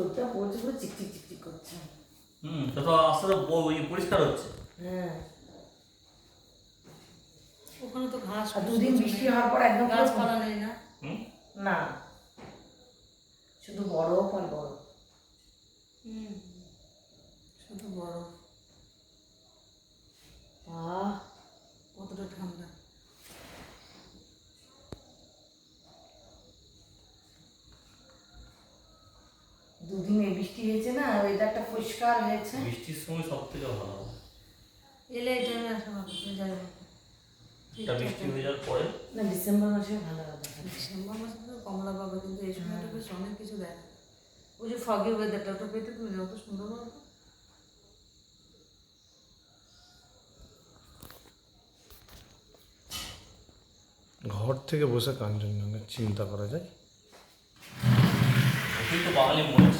ওটা পড়ছে পুরো চিকচিক চিকচিক করছে। হুম তো তো আস্তে আস্তে পরিষ্কার হচ্ছে। হ্যাঁ। ওখানে তো ঘাস আর দুদিন বৃষ্টি হওয়ার পর একদম গাছপালা নেই না? হুম? না। শুধু বড় ফল বড় হুম শুধু বড় আহ কতটা ঠান্ডা? দুদিনে বৃষ্টি হয়েছে না ওয়েদারটা পরিষ্কার হয়েছে। বৃষ্টির সময় সব থেকে ভালো হবে। এলে এই টাইমে আসা ভালো বৃষ্টি হয়ে যাওয়ার পরে? না ডিসেম্বর মাসে ভালো হবে। ডিসেম্বর মাসে তো কমলা পাবে কিন্তু এই সময়টা বেশ অনেক কিছু দেয়। ওই যে ফগি ওয়েদারটা ওটা পেতে তুমি যত সুন্দর হবে। ঘর থেকে বসে কাঞ্চনজঙ্ঘা চিন্তা করা যায়। তো বাঙালি মরেছে।